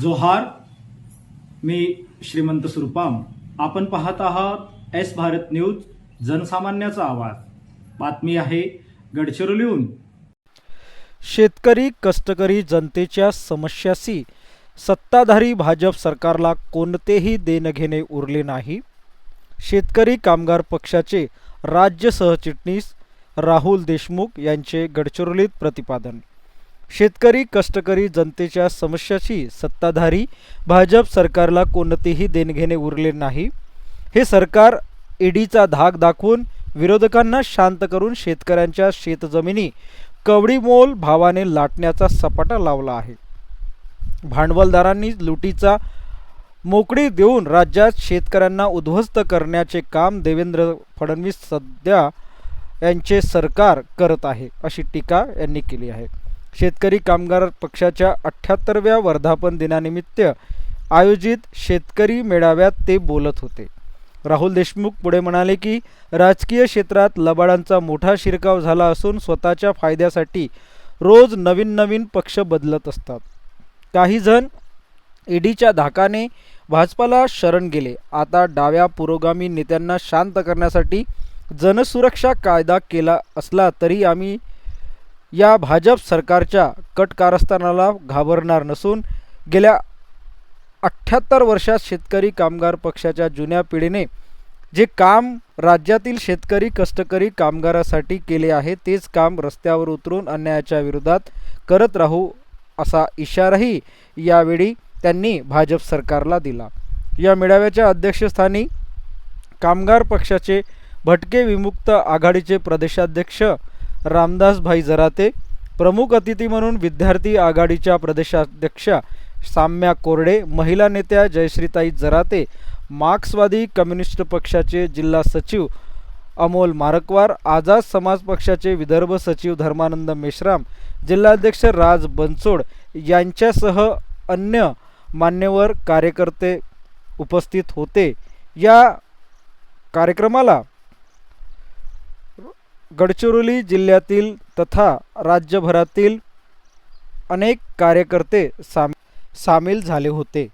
जोहार मी श्रीमंत सुरपाम. आपण पाहत आहात एस भारत न्यूज जनसामान्याचा आवाज. बातमी आहे गडचिरोलीहून शेतकरी कष्टकरी जनतेच्या समस्याशी सत्ताधारी भाजप सरकारला कोणतेही देणघेणे उरले नाही. शेतकरी कामगार पक्षाचे राज्य सहचिटणीस राहुल देशमुख यांचे गडचिरोलीत प्रतिपादन शेतकरी कष्टकरी जनतेच्या समस्याशी सत्ताधारी. भाजप सरकारला कोणतेही देणघेणे उरले नाही. हे सरकार ईडीचा धाक दाखवून विरोधकांना शांत करून शेतकऱ्यांच्या शेतजमिनी कवडीमोल भावाने लाटण्याचा सपाटा लावला आहे. भांडवलदारांनी लुटीचा मोकळी देऊन राज्यात शेतकऱ्यांना उद्ध्वस्त करण्याचे काम देवेंद्र फडणवीस सध्या यांचे सरकार करत आहे अशी टीका यांनी केली आहे. शेतकरी कामगार पक्षाच्या अठ्ठ्याहत्तरव्या वर्धापन दिनानिमित्त आयोजित शेतकरी मेळाव्यात ते बोलत होते. राहुल देशमुख पुढे म्हणाले की राजकीय क्षेत्रात लबाडांचा मोठा शिरकाव झाला असून स्वतःच्या फायद्यासाठी रोज नवीन नवीन पक्ष बदलत असतात. काही जण ईडीच्या धाकाने भाजपाला शरण गेले. आता डाव्या पुरोगामी नेत्यांना शांत करण्यासाठी जनसुरक्षा कायदा केला असला तरी आम्ही या भाजप सरकारच्या कटकारस्थानाला घाबरणार नसून गेल्या अठ्ठ्याहत्तर वर्षात शेतकरी कामगार पक्षाच्या जुन्या पिढीने जे काम राज्यातील शेतकरी कष्टकरी कामगारासाठी केले आहे तेच काम रस्त्यावर उतरून अन्यायाच्या विरोधात करत राहू असा इशाराही यावेळी त्यांनी भाजप सरकारला दिला. या मेळाव्याच्या अध्यक्षस्थानी कामगार पक्षाचे भटके विमुक्त आघाडीचे प्रदेशाध्यक्ष रामदासभाई जराते प्रमुख अतिथी म्हणून विद्यार्थी आघाडीच्या प्रदेशाध्यक्षा साम्या कोरडे महिला नेत्या जयश्रीताई जराते मार्क्सवादी कम्युनिस्ट पक्षाचे जिल्हा सचिव अमोल मारकवार आझाद समाज पक्षाचे विदर्भ सचिव धर्मानंद मेश्राम जिल्हाध्यक्ष राज बनसोड यांच्यासह अन्य मान्यवर कार्यकर्ते उपस्थित होते. या कार्यक्रमाला गडचिरोली जिल्ह्यातील तथा राज्यभरातील अनेक कार्यकर्ते साम सामील झाले होते.